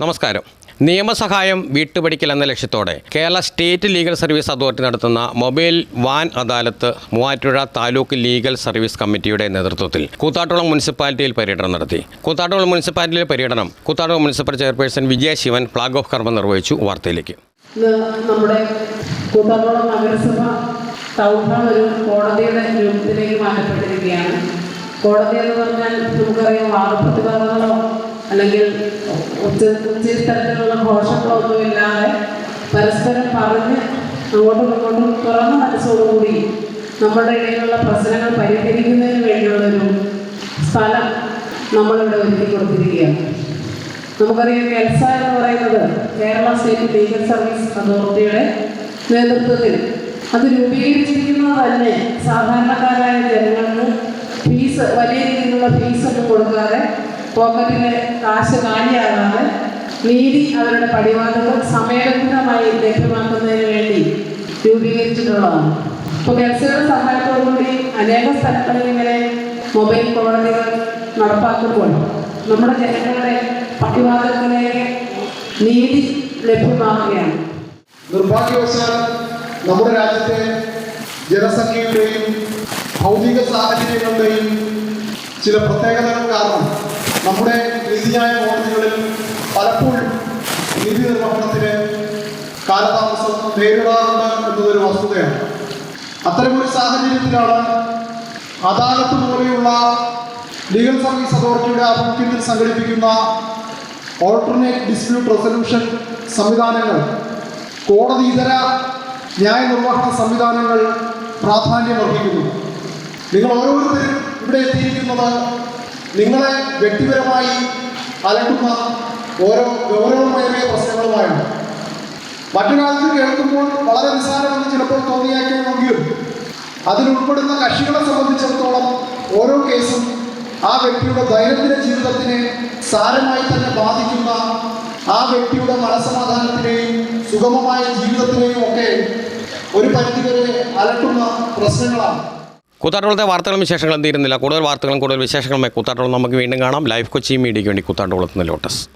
നമസ്കാരം. നിയമസഹായം വീട്ടുപടിക്കൽ എന്ന ലക്ഷ്യത്തോടെ Kerala state legal service authority നടത്തുന്ന mobile van adalat Muvattupuzha taluk legal service കമ്മിറ്റിയുടെ നേതൃത്വത്തിൽ കൂത്താട്ടുകുളം മുനിസിപ്പാലിറ്റിയിൽ പര്യടനം നടത്തി. കൂത്താട്ടുകുളം മുനിസിപ്പാലിറ്റിയിലെ പര്യടനം Koothattukulam municipal chairperson Vijaya Sivan flag off കർമ്മം നിർവഹിച്ചു വാർത്തയിലേക്ക്. നമ്മുടെ കൂത്താട്ടുകുളം നഗരസഭ ഒരു കോടതിയുടെ കോടതി എന്ന് പറഞ്ഞാൽ നമുക്കറിയാം വാദപ്രതിവാദങ്ങളോ അല്ലെങ്കിൽ തരത്തിലുള്ള ഘോഷങ്ങളോ ഒന്നും ഇല്ലാതെ പരസ്പരം പറഞ്ഞ് അങ്ങോട്ടും ഇങ്ങോട്ടും തുറന്ന മനസ്സോടുകൂടി നമ്മുടെ ഇടയിലുള്ള പ്രശ്നങ്ങൾ പരിഹരിക്കുന്നതിന് വേണ്ടിയുള്ളൊരു സ്ഥലം നമ്മളിവിടെ ഒരുക്കി കൊടുത്തിരിക്കുകയാണ്. നമുക്കറിയാം കെൽസ എന്ന് പറയുന്നത് കേരള സ്റ്റേറ്റ് ലീഗൽ സർവീസ് അതോറിറ്റിയുടെ നേതൃത്വത്തിൽ. അത് രൂപീകരിച്ചിരിക്കുന്നത് തന്നെ സാധാരണക്കാരായ ജനങ്ങൾക്ക് ഫീസ് വലിയ രീതിയിലുള്ള ഫീസ് ഒന്നും കൊടുക്കാതെ പോക്കറ്റിലെ കാശ് കാലിയാകാതെ നീതി അവരുടെ പടിവാദങ്ങൾ സമയബന്ധിതമായി ലഭ്യമാക്കുന്നതിന് വേണ്ടി രൂപീകരിച്ചിട്ടുള്ളതാണ്. ഇപ്പോൾ കെൽസയുടെ സഹായത്തോടുകൂടി അനേക സ്ഥലങ്ങളിൽ ഇങ്ങനെ മൊബൈൽ കോടതികൾ നടപ്പാക്കുമ്പോൾ നമ്മുടെ ജനങ്ങളുടെ പട്ടിവാദത്തിലേക്ക് നീതി ലഭ്യമാക്കുകയാണ്. നിർഭാഗ്യവശാൽ നമ്മുടെ രാജ്യത്തെ ജനസംഖ്യയുടെയും ഭൗതിക സാഹചര്യങ്ങളുടെയും ചില പ്രത്യേകതകൾ കാരണം നമ്മുടെ നീതിന്യായ കോടതികളിൽ പലപ്പോഴും നീതി നിർവഹണത്തിന് കാലതാമസം നേരിടാറുണ്ട് എന്നതൊരു വസ്തുതയാണ്. അത്തരമൊരു സാഹചര്യത്തിലാണ് അദാലത്ത് പോലെയുള്ള ലീഗൽ സർവീസ് അതോറിറ്റിയുടെ ആഭിമുഖ്യത്തിൽ സംഘടിപ്പിക്കുന്ന ഓൾട്ടർനേറ്റ് ഡിസ്പ്യൂട്ട് റെസൊല്യൂഷൻ സംവിധാനങ്ങൾ കോടതി ഇതര ന്യായനിർവഹണ സംവിധാനങ്ങൾ പ്രാധാന്യം വർദ്ധിക്കുന്നു നിങ്ങൾ ഓരോരുത്തരും ഇവിടെ എത്തിയിരിക്കുന്നത് നിങ്ങളെ വ്യക്തിപരമായി അലട്ടുന്ന ഓരോ ഗൗരവമേറിയ പ്രശ്നങ്ങളുമായാണ് മറ്റു കാലത്ത് കേൾക്കുമ്പോൾ വളരെ നിസ്സാരമെന്ന് ചിലപ്പോൾ തോന്നിയാക്കിയെങ്കിലും അതിലുൾപ്പെടുന്ന കക്ഷികളെ സംബന്ധിച്ചിടത്തോളം ഓരോ കേസും ആ വ്യക്തിയുടെ ദൈനംദിന ജീവിതത്തിനെ സാരമായി തന്നെ ബാധിക്കുന്ന ആ വ്യക്തിയുടെ മനസമാധാനത്തിനെയും സുഗമമായ ജീവിതത്തിനെയും ഒക്കെ ഒരു പരിധിവരെ അലട്ടുന്ന പ്രശ്നങ്ങളാണ്. കൂത്താട്ടുകുളത്തെ വാർത്തകളും വിശേഷങ്ങളും തീരുന്നില്ല. കൂടുതൽ വാർത്തകളും കൂടുതൽ വിശേഷങ്ങളുമായി കൂത്താട്ടോളം നമുക്ക് വീണ്ടും കാണാം. ലൈഫ് കൊച്ചി മീഡിയയ്ക്ക് വേണ്ടി കൂത്താട്ടുകുളത്ത് നിന്ന് ലോട്ടസ്.